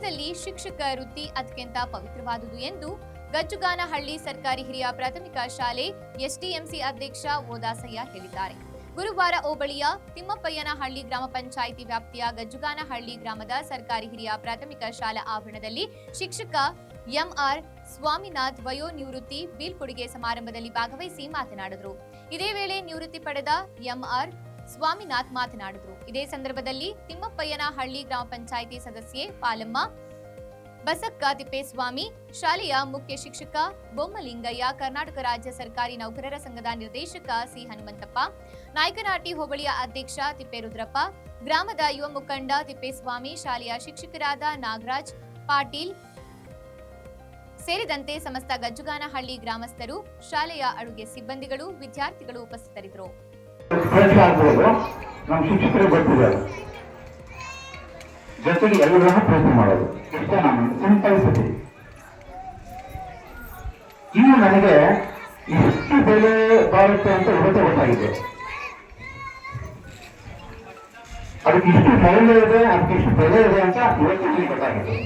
ವೃತ್ತಿ ಅತ್ಯಂತ ಪವಿತ್ರವಾದುದು ಎಂದು ಗಜ್ಜುಗಾನಹಳ್ಳಿ ಸರ್ಕಾರಿ ಹಿರಿಯ ಪ್ರಾಥಮಿಕ ಶಾಲೆ ಎಸ್ಡಿಎಂಸಿ ಅಧ್ಯಕ್ಷ ಓದಾಸಯ್ಯ ಹೇಳಿದ್ದಾರೆ. ಗುರುವಾರ ಹೋಬಳಿಯ ತಿಮ್ಮಪ್ಪಯ್ಯನಹಳ್ಳಿ ಗ್ರಾಮ ಪಂಚಾಯಿತಿ ವ್ಯಾಪ್ತಿಯ ಗಜ್ಜುಗಾನಹಳ್ಳಿ ಗ್ರಾಮದ ಸರ್ಕಾರಿ ಹಿರಿಯ ಪ್ರಾಥಮಿಕ ಶಾಲಾ ಆವರಣದಲ್ಲಿ ಶಿಕ್ಷಕ ಎಂಆರ್ ಸ್ವಾಮಿನಾಥ್ ವಯೋ ನಿವೃತ್ತಿ ಬೀಳ್ಕೊಡುಗೆ ಸಮಾರಂಭದಲ್ಲಿ ಭಾಗವಹಿಸಿ ಮಾತನಾಡಿದರು. ಇದೇ ವೇಳೆ ನಿವೃತ್ತಿ ಪಡೆದ ಎಂಆರ್ ಸ್ವಾಮಿನಾಥ್ ಮಾತನಾಡಿದರು. ಇದೇ ಸಂದರ್ಭದಲ್ಲಿ ತಿಮ್ಮಪ್ಪಯ್ಯನಹಳ್ಳಿ ಗ್ರಾಮ ಪಂಚಾಯಿತಿ ಸದಸ್ಯೆ ಪಾಲಮ್ಮ, ಬಸಕ್ಕ ತಿಪ್ಪೇಸ್ವಾಮಿ, ಶಾಲೆಯ ಮುಖ್ಯ ಶಿಕ್ಷಕ ಬೊಮ್ಮಲಿಂಗಯ್ಯ, ಕರ್ನಾಟಕ ರಾಜ್ಯ ಸರ್ಕಾರಿ ನೌಕರರ ಸಂಘದ ನಿರ್ದೇಶಕ ಸಿ ಹನುಮಂತಪ್ಪ, ನಾಯಕನಹಟ್ಟಿ ಹೋಬಳಿಯ ಅಧ್ಯಕ್ಷ ತಿಪ್ಪೇರುದ್ರಪ್ಪ, ಗ್ರಾಮದ ಯುವ ಮುಖಂಡ ತಿಪ್ಪೇಸ್ವಾಮಿ, ಶಾಲೆಯ ಶಿಕ್ಷಕರಾದ ನಾಗರಾಜ್ ಪಾಟೀಲ್ ಸೇರಿದಂತೆ ಸಮಸ್ತ ಗಜ್ಜುಗಾನಹಳ್ಳಿ ಗ್ರಾಮಸ್ಥರು, ಶಾಲೆಯ ಅಡುಗೆ ಸಿಬ್ಬಂದಿಗಳು, ವಿದ್ಯಾರ್ಥಿಗಳು ಉಪಸ್ಥಿತರಿದ್ದರು. ಪ್ರಯತ್ನ ಆಗ್ಬೋದು ನಮ್ಮ ಶಿಕ್ಷಕರು ಗೊತ್ತಿದ್ದಾರೆ ಜೊತೆಗೆ ಎಲ್ಲರನ್ನೂ ಪ್ರಯತ್ನ ಮಾಡೋದು. ಇಷ್ಟೇ ನಾನು ಸಿಂಪಲ್ ಸತಿ ಇನ್ನು ನನಗೆ ಎಷ್ಟು ಬೆಲೆ ಬಾಳುತ್ತೆ ಅಂತ ಇವತ್ತೇ ಗೊತ್ತಾಗಿದೆ. ಅದಕ್ಕೆ ಇಷ್ಟು ಮೌಲ್ಯ ಇದೆ, ಅದಕ್ಕೆ ಇಷ್ಟು ಬೆಲೆ ಇದೆ ಅಂತ ಇವತ್ತು ಗೊತ್ತಾಗಿದೆ.